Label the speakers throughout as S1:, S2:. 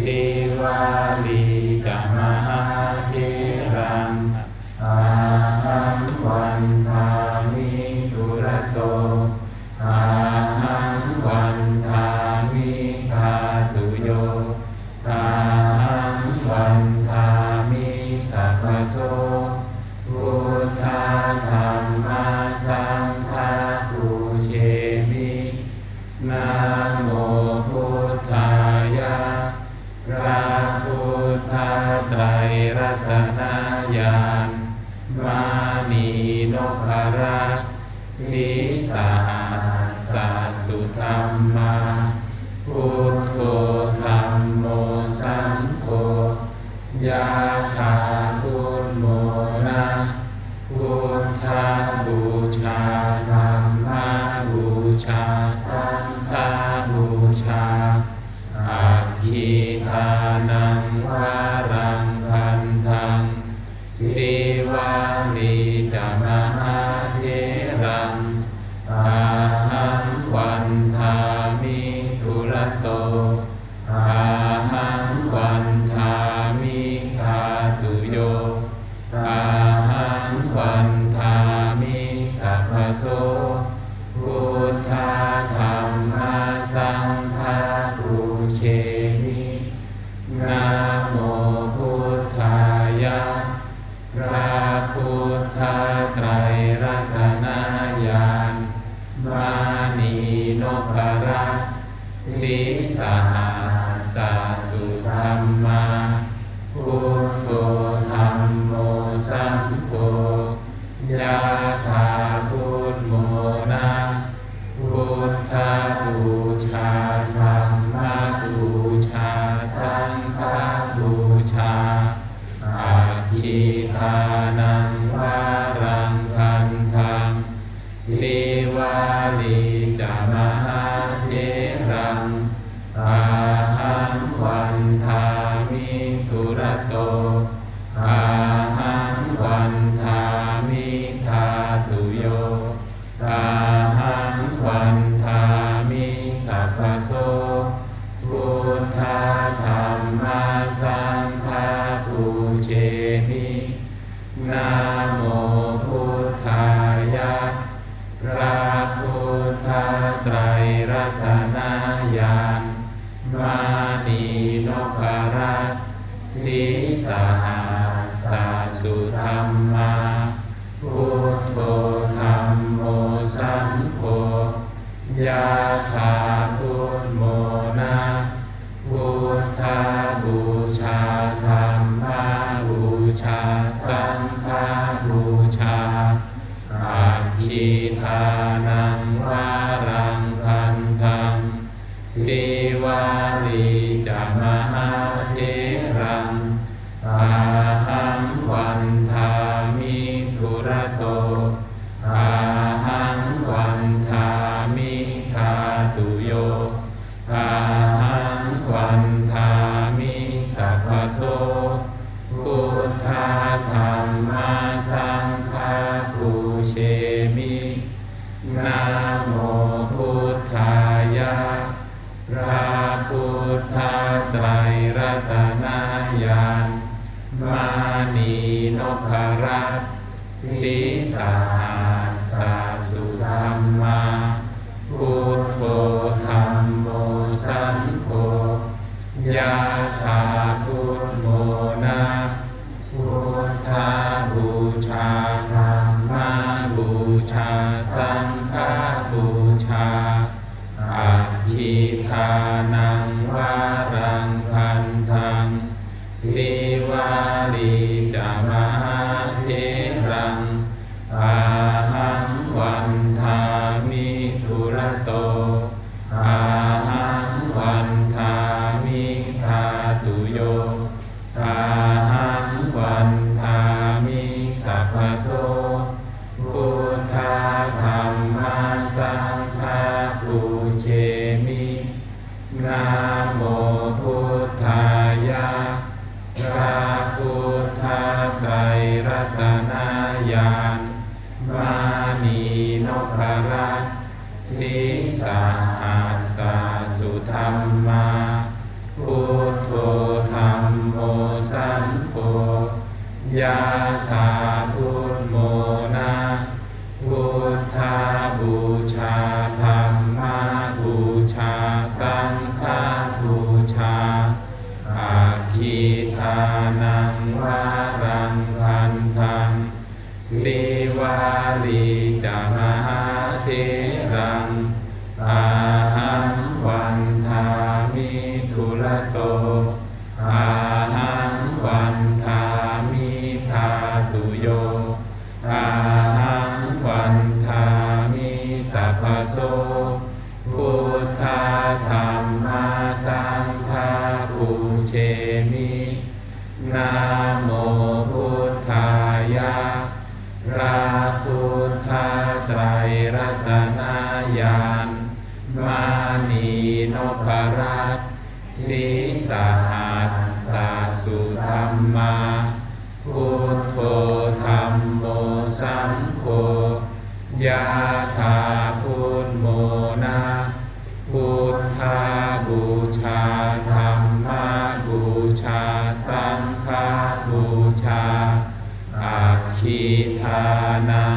S1: สิวาลีจมหาเทรังอาหังวันทามิตุระโตอาหังวันทามิทาตุโยอาหังวันทามิสัพพโสพุทธาธรรมสังฆาปูเชมินะ สีสาสาสุธรรมาพุทโธธรรมโมสังโฆยาธาคุณโมนะพุทธา สัพ อาหังวันทามิทุระโตอาหังวันทามิทาตุโยอาหังวันทามิสัพพโสพุทธาธรรมสังฆาปูเชมินะโมพุทธายะพระพุทธไตรรัตนา มานีนพรัตสีสหัสาสุธรรมาพุทโธธรรมโมสังโฆยาธาพุทโมนะพุทธบูชาธรรมบูชาสังฆบูชาอาคีทานังวา เชมินะโมพุทธายะพระพุทธไตรรัตนญาณมานีนพรัตน์สีสหัสาสุธรรมาพุทโธธรรมโมสังโฆยาธา ทาน สีสาหัสาสุธรรมาพุทโธธรรมโมสังโฆยะถาพุทโมนะพุทธาบูชาธรรมาบูชาสังฆาบูชาอาคีทานังวารังคันทังสิวาลีจามหา เทรังอาหังวันทามิทุระโตอาหังวันทามิทาตุโยอาหังวันทามิสัพพโสพุทธาธรรมาสังฆาปูเชมินะ สีสหัสสาสุธรรมาพุทโธธรรมโมสังโฆยะถาพุทโมนะพุทธาบูชาธรรมาบูชา สังฆาบูชาอาคีทานา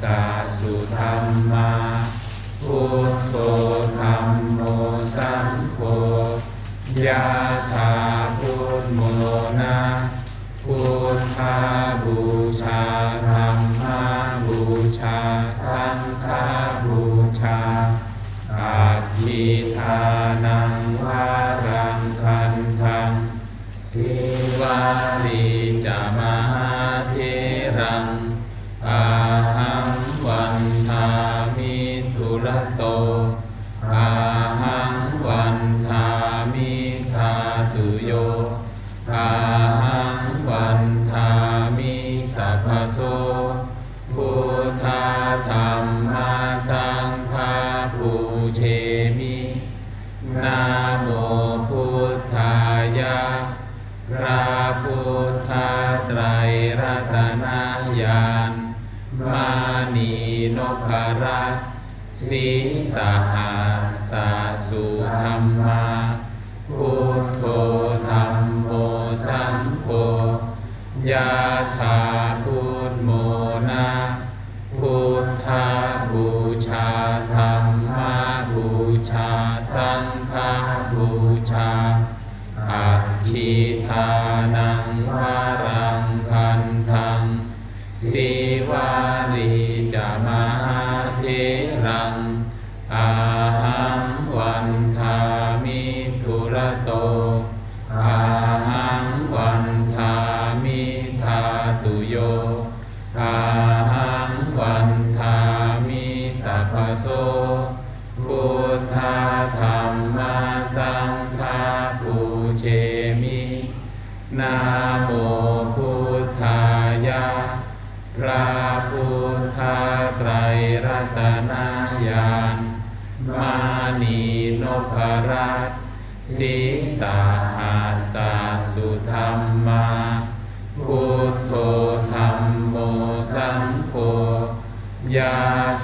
S1: สสาสุธรรมาพุทโธธรรมโมสังโฆยะธา ไตรรัตนายานมานีนพรัตสีสหัสสาสุธรรมาพุทโธธรรมโมสังโฆยะถาพุทโมนะพุทธาบูชาธรรมาบูชาสังฆาบูชาอัคคีทานังวา ธรรมาสังฆาปูเชมินะโมพุทธายะพระพุทธไตรรัตนายานมานีนพรัตน์สีสหัสสาสุธรรมาพุทโธธรรมโมสังโฆยะถา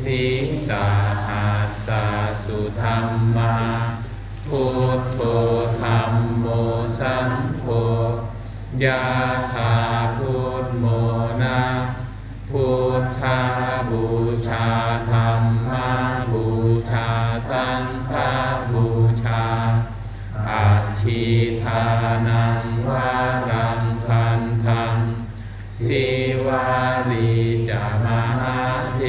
S1: สีสาหัสสาสุธรรมาพุทโธธรรมโมสังโฆยาธาพุทโมนาพุทธาบูชาธรรมาบูชาสังฆาบูชาอาชีทานังวารังคันทังสิวาลีจามาเท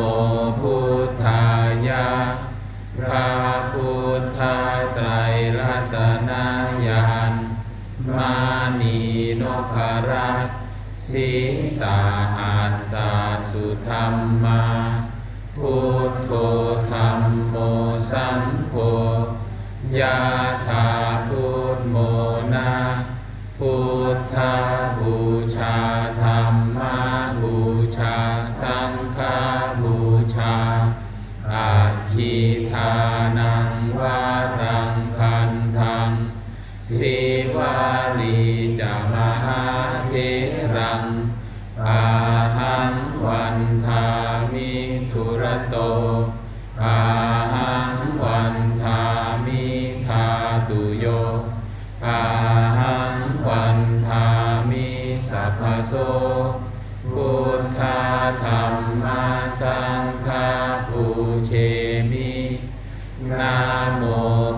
S1: โมพุทธายะพระพุทธไตรรัตนญาณมานีนพรัตสีสาหัสสาสุธรรมาพุทโธธรรมโมสังโฆยาธา พโสพุทธาธรรมาสังฆาปูเชมินะโม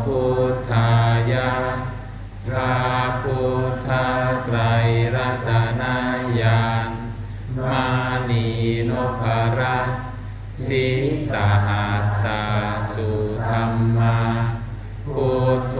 S1: พุทธายะพระพุทธไตรรัตนญาณมานีนพรัตสีสหัสสุธรรมาพุทโธ